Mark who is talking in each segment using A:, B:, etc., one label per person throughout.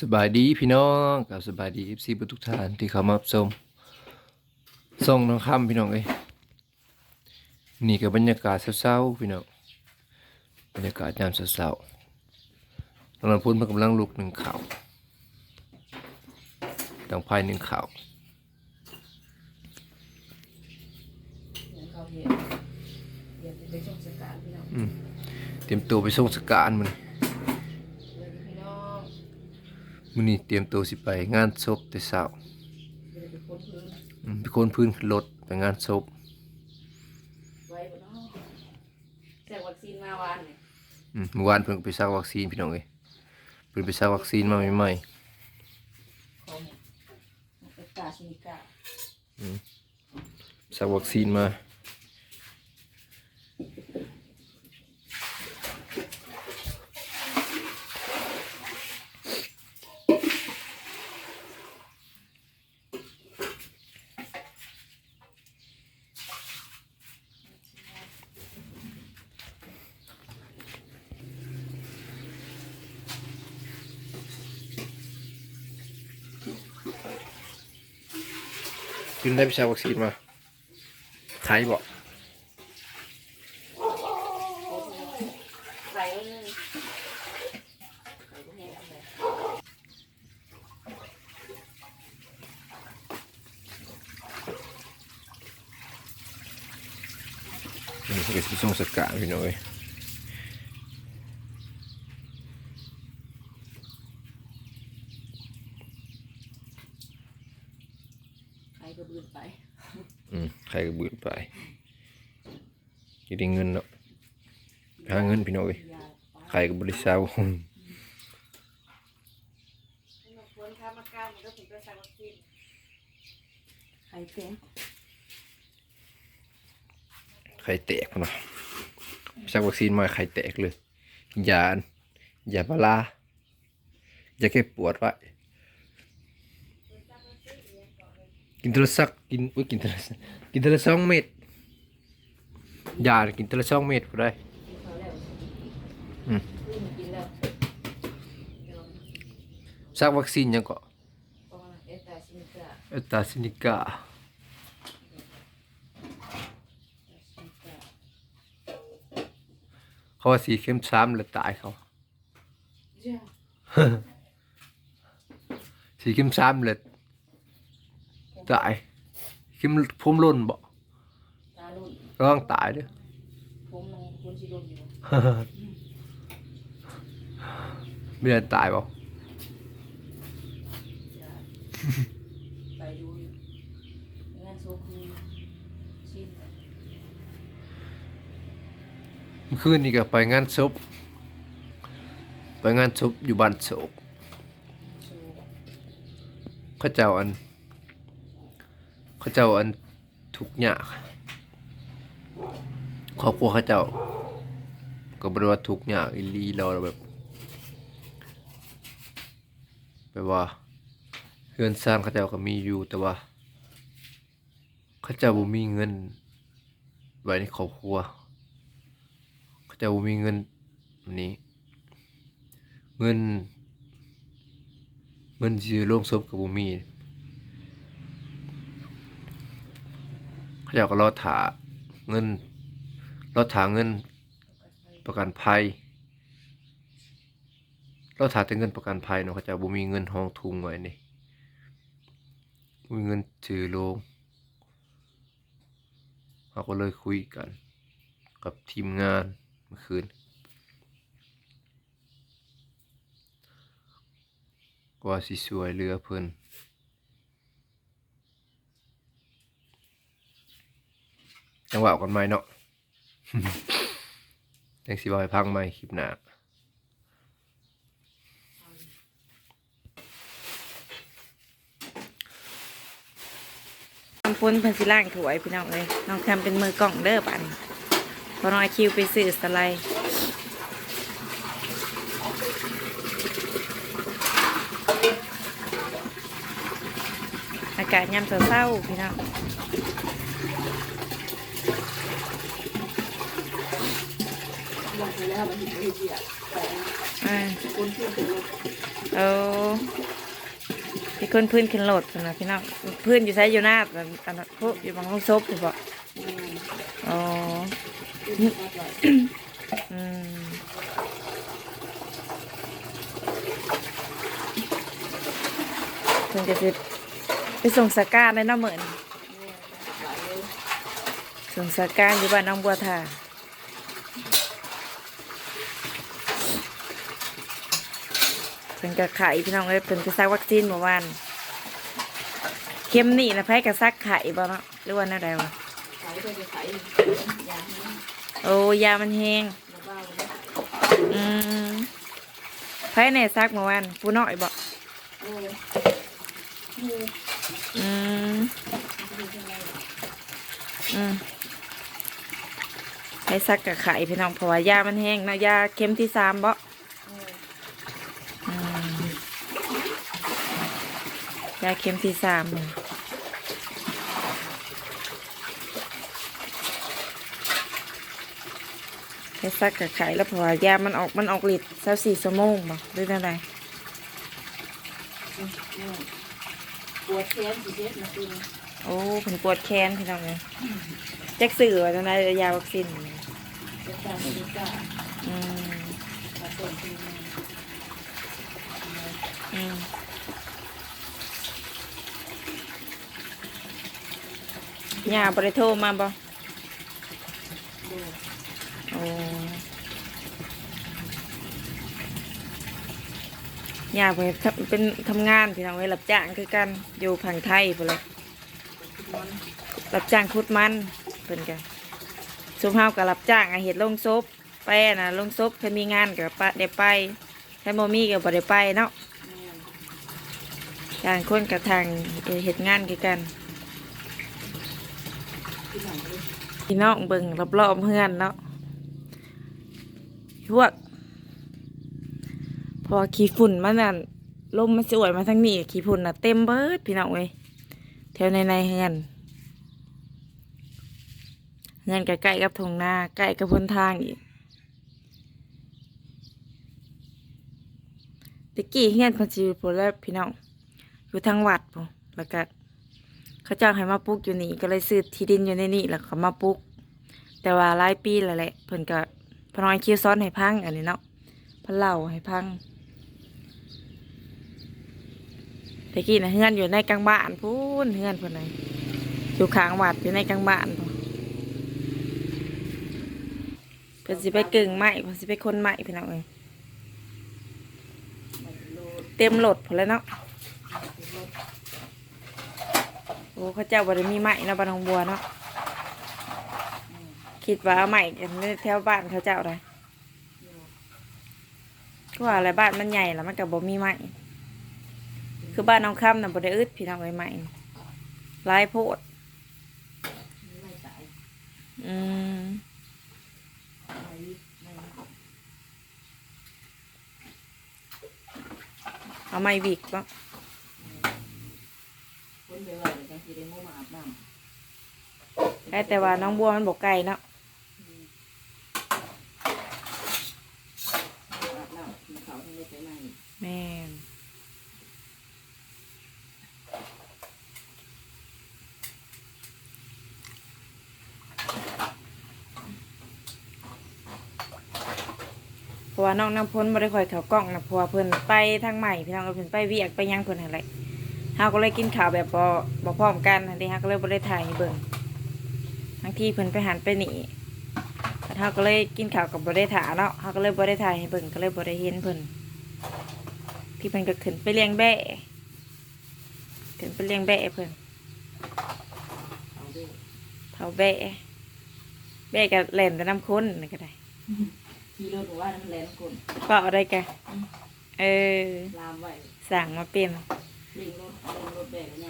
A: สบายดีพี่น้องกับสบายดีเอฟซีทุกท่านที่เข้ามารับชมส่งน้องคำพี่น้องเอ้ยนี่กับบรรยากาศเศร้าๆพี่น้องบรรยากาศยามเศร้าๆตอนนั้นพูดมันกำลังลุกหนึ่งข่าวดังไพ่หนึ่งข่าว
B: เขาเห็นเดี๋ยวจะไปส่งสการพี่น้อง
A: เตรียมตัวไปส่งสการมัน
B: เลยพี่น้อง
A: มันนี่เตรียมตัวสิไปงานศพแต่เช้า
B: วไปพ้นพื้น
A: อืมไปคนพื้นรถไปงานศพ
B: ไว้บนห้องแจกวัคซีนมาวานเนี่
A: อืมเมื่อวานเพิ่งไปซักวัคซีนพี่น้องเอ้ยเพิ่งไปซักวัคซีนมาใหม่
B: ของเอสตาชินิก้า
A: ๆซักวัคซีนมา กินได้ไปซักวัคซีนมาขายบ่
B: ใส่ไว้เลยใส่พวกนี้เอาไป
A: นี่ก็สิส่งสกาพี่น้องเอ้ย
B: รก็บืนไป
A: อืมใครก็บืนไปจะได้เงินเนาะหาเงินพี่น้องเอ้ย
B: ยาไป
A: ใครก็บริษัท
B: ควรทำมาก้าวมันก็ถึงจะใส่วัคซีนใครเป็น
A: ไข่แตกเนาะซักวัคซีนมาไข่แตกเลยยาอันยาพารา ยาแก้ปวดไว้ กินทีละสักกินอุ้ยกินทีละสักกินทีละสองเม็ดยากินทีละสองเม็ดก็ได้
B: กินเขาแล้ว
A: อืม
B: อืมกินแล้วเดี๋ยว
A: ซักวัคซีนยังก็
B: ประมาณเอสตาชินิก้า
A: เอตาซินิกา
B: ชินิก้า
A: เขาว่าสีเข้มซ้ำแล้วตายเขา
B: จ้า
A: สีเข้มซ้ำเลย ตายเข้มพุ่มล้นบ่
B: ตาลุ่น
A: ระวังตายเด้อ
B: ผมนองคุณสิลุ่นอยู่
A: ไม่ได้ตายบ่
B: จ้าไปดูอยู่งานโซคือชิ้น
A: เมื่อคืนนี้ก็ไปงานศพไปงานศพอยู่บ้านโศก
B: โซ
A: เขาเจ้าอัน เขาเจ้าอันทุกข์ยากครอบครัวเขาเจ้า ก็บริว่าทุกข์ยากอีลีเราแบบแบบว่าเฮือนสร้างเขาเจ้าก็มีอยู่แต่ว่าเขาเจ้าบ่มีเงิน ไว้ในครอบครัวเขาเจ้าบ่มีเงินนนี้ เงิน เงินซื้อโรงศพกับบ่มี เขาเจ้าก็รอถาเงินรอถาเงินประกันภัยรอถาแต่เงินประกันภัยเนาะเขาเจ้าบ่มีเงินห้องทุงไว้นี่มีเงินซื้อโรงเราก็เลยคุยกัน กับทีมงานเมื่อคืนว่าสิสวยเรือเพิ่น จังหวะกันไหมเนาะยังสิบอยพังไหมคลิปหน้า
B: ทำพ้นเพันสิล่างถวยพี่น้องเลยน้องทำเป็นมือกล่องเด้อปันพอน้อยคิวไปซื้อสไลด์อากาศยามเศร้าๆพี่น้อง
C: ลง ไปแล้วมันเห็นไม่เดียแต่
B: อ่า
C: คนที่เป็นลม
B: ไปเออพี่คนพื้นขึ้นโหลดพุ่นนะพี่น้องพื้นอยู่ใช้อยู่หน้าแต่อันนั้นพวกอยู่บางห้องซบถูกปะ
C: อืม
B: อ๋อ
C: ขึ้นมาก่อน
B: อืมเพิ่นจะสิไปส่งสการในน้ำเหมือน
C: เนี่ยหลายเลย
B: ส่งสการอยู่บ้านน้องบัวทา เพิ่นก็ไข่พี่น้องเอ้ยเพิ่นก็ซักวัคซีนเมื่อวานเข็มนี่นะไผก็ซักไข่บ่เนาะหรือว่าแนวใดวะ
C: ขายไปจะขายยานี้
B: โอ้ยามันแห้ง
C: มาบ้าเลย
B: อืมไผแน่ซักเมื่อวานผู้น้อยบ่
C: เออเออ
B: อืม
C: ดูยังไง
B: อืมไผซักกับไข่พี่น้องเพราะว่ายามันแห้งเนาะยาเข็มที่สามบ่
C: เออ
B: อืมยาเข็มที่สามเนี่ยไผซักกับไข่แล้วเพราะว่ายามันออกมันออกฤทธิ์สักสี่ชั่วโมงบ่หรือจังได
C: เนี่ยปวดแขนสิเด็ดนะคือ
B: โอ้เพิ่นปวดแขนพี่น้องเลยแจ็คสื่อว่าจังไดยาวัคซีนนี่
C: จะตามไปจ้า
B: อืม
C: ผสมคือมัน
B: อืม ย่าบริโทรมาบ่
C: ดู
B: โอ้ย่าเพิ่นทำเป็นทำงานพี่น้องไว้ยรับจ้างคือกันอยู่ผังไทยพุ่นแหละ
C: มัน
B: รับจ้างคุดมันเพิ่นกันสุภาพกับรับจ้างอาเห็ดลงศพไปนะลงศพถ้ามีงานกับปะได้ไปถ้าโมมีกับบ่ได้ไปเนาะ
C: เนี่ย
B: ทางคนกับทางเอ่อเฮ็ดงานคือกัน
C: ที่หลังเลย
B: พี่น้องเบิ่งรอบๆเพื่อนเนาะพวก พอขี้ฝุ่นมันน่ะลมมันสวยมาทั้งนี้ขี้ฝุ่นน่ะเต็มเบิดพี่น้องเว้ยแถวในในเฮือนเฮือนใกล้ๆกับทงนาใกล้กับพ้นทางอีกตะกี้เฮือนพันชีวิตพุ่นแล้วพี่น้องอยู่ทางวัดพุ่นแล้วก็ เขาจ้างให้มาปลูกอยู่นี่ก็เลยซื้อที่ดินอยู่ในนี่แล้วก็มาปลูกแต่ว่าหลายปีแล้วแหละเพิ่นก็พน้อยคิวซ้อนให้พังอันนี้เนาะเพิ่นเล่าให้พังตะกี้นะเฮือนอยู่ในกลางบ้านพูนเฮือนเพิ่นน่ะอยู่ข้างวัดอยู่ในกลางบ้านพอนเพิ่นสิไปกึ่งไม้เพิ่นสิไปคนไม้พี่น้องเอ้ยเต็มรถพุ่นแล้วเนาะ
C: โลด
B: โอ้เขาเจ้าบ่ได้มีไม้นะบ้านหนองบัวเนาะคิดว่าเอาไม้กันในแถวบ้านเขาเจ้าได้
C: อยู่
B: ก็ว่าอะไรบ้านมันใหญ่แล้วมันก็บ่มีไม้คือบ้านน้องค่ำน่ะบ่ได้อึดพี่น้องไว้ไม้ลายโพดอืมเอาไม้วิกบ่
C: คนไปว่าเลยจังสิได้มาอาบน้ำ
B: ได้แต่ว่าน้องบัวมันบ่ไกลเนาะ
C: อกไม่ไปไหน
B: แม่พราะว่าน้องน้ำพ้นบ่ได้ค่อยเข้ากล้องนะเพราะว่าเพิ่นไปทางใหม่พี่น้องเอ้ยเพิ่นไปเวียกไปยังเพิ่นหั่นแหละเฮาก็เลยกินข้าวแบบบ่บ่พร้อมกันอันนี้เฮาก็เลยบ่ได้ถ่ายให้เบิ่ง ทั้งที่เพิ่นไปหันไปนี่แต่เฮาก็เลยกินข้าวกับบ่ได้ถ่าเนาะเฮาก็เลยบ่ได้ถ่ายให้เบิ่งก็เลยบ่ได้เห็นเพิ่นพี่เพิ่นก็ขึ้นไปเลี้ยงแบะขึ้นไปเลี้ยงแบะเพิ่น
C: เอาด้วย
B: เผาแบะแบะก็เล่นแต่น้ำข้นนี่ก็ได้
C: ขี่รถบอกว่าน้ำแรงคน
B: เปล่าได้แกเออ
C: ลามไว้
B: สั่งมาเป็น
C: เร่งรถเร่งรถแบกย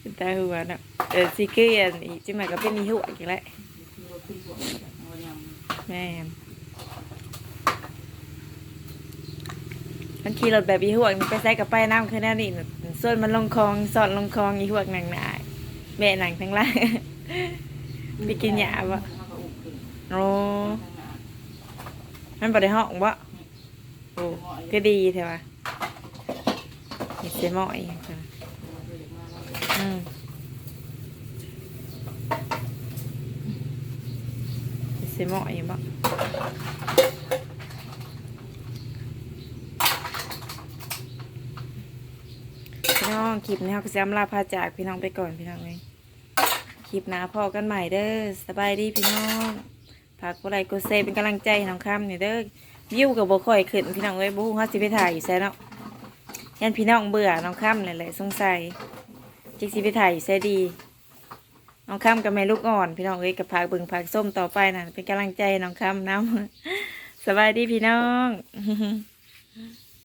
B: เป็นตาหัวเนาะเออซิคืออันนี้จิมาก็เป็นอีหัวอีกแล้วำ
C: ขี่รถขึ้นหัวเอาย
B: แม่มันขี่รถแบบอีหัวนี่ไปใส่กับไปน้ำคือแน่นี่ส่วนมันลงคลองสอดลงคลองอีหัวหนังหนาแม่หนังทั้งล่างไปกินหญ้าบ่
C: เอก็อุ้มขึ้น
B: โอ้
C: ข้างหน้า
B: มันบ่ได้ห้องบ่โอ้ก็ดีเถอะวะเห็ดเสยหมอยค่ะอืมเห็ดเสยหมอยบ่พี่น้องคลิปนี้เราก็จะลาพาจากพี่น้องไปก่อนพี่น้องเลยคลิปหน้าพอกันใหม่เด้อสบายดีพี่น้องฝากกดไลค์กดแชร์เป็นกำลังใจให้น้องคำเนี่ยเด้อวิวกับบ่ค่อยขึ้นพี่น้องเอ้ยบ่ฮู้ว่าสิไปถ่ายอยู่แซ่เนาะยันพี่น้องเบื่อน้องคำเลายแหละสงสัย จิกสิไปถ่ายอยู่แซดีน้องคำกับแม่ลูกอ่อน พี่น้องเอ้ยกับผักบึงผักส้มต่อไปน่ะเป็นกำลังใจน้องคำน้ำสบายดีพี่น้อง